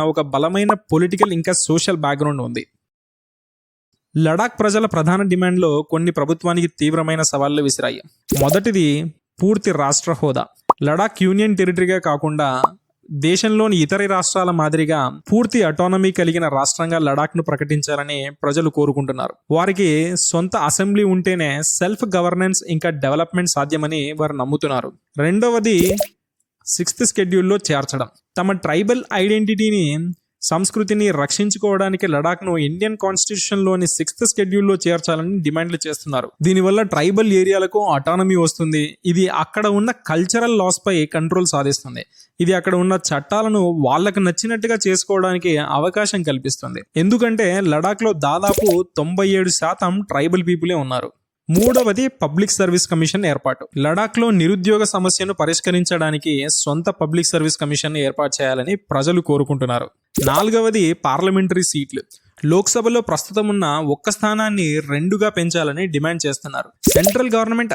ఒక బలమైన పొలిటికల్ ఇంకా సోషల్ బ్యాక్గ్రౌండ్ ఉంది. లడాక్ ప్రజల ప్రధాన డిమాండ్లో కొన్ని ప్రభుత్వానికి తీవ్రమైన సవాళ్ళు విసిరాయి. మొదటిది పూర్తి రాష్ట్ర హోదా. లడాక్ యూనియన్ టెరిటరీగా కాకుండా దేశంలోని ఇతర రాష్ట్రాల మాదిరిగా పూర్తి అటానమీ కలిగిన రాష్ట్రంగా లడాక్ను ప్రకటించాలని ప్రజలు కోరుకుంటున్నారు. వారికి సొంత అసెంబ్లీ ఉంటేనే సెల్ఫ్ గవర్నెన్స్ ఇంకా డెవలప్మెంట్ సాధ్యమని వారు నమ్ముతున్నారు. రెండవది సిక్స్త్ షెడ్యూల్లో చేర్చడం. తమ ట్రైబల్ ఐడెంటిటీని సంస్కృతిని రక్షించుకోవడానికి లడాఖ్ను ఇండియన్ కాన్స్టిట్యూషన్లోని సిక్స్త్ షెడ్యూల్లో చేర్చాలని డిమాండ్లు చేస్తున్నారు. దీనివల్ల ట్రైబల్ ఏరియాలకు అటానమీ వస్తుంది. ఇది అక్కడ ఉన్న కల్చరల్ లాస్పై కంట్రోల్ సాధిస్తుంది. ఇది అక్కడ ఉన్న చట్టాలను వాళ్ళకు నచ్చినట్టుగా చేసుకోవడానికి అవకాశం కల్పిస్తుంది. ఎందుకంటే లడాఖ్లో దాదాపు తొంభై ఏడు శాతం ట్రైబల్ పీపులే ఉన్నారు. మూడవది పబ్లిక్ సర్వీస్ కమిషన్ ఏర్పాటు. లడాక్లో నిరుద్యోగ సమస్యను పరిష్కరించడానికి సొంత పబ్లిక్ సర్వీస్ కమిషన్ ఏర్పాటు చేయాలని ప్రజలు కోరుకుంటున్నారు. నాలుగవది పార్లమెంటరీ సీట్లు. లోక్సభలో ప్రస్తుతం ఉన్న ఒక్క స్థానాన్ని రెండుగా పెంచాలని డిమాండ్ చేస్తున్నారు. Central government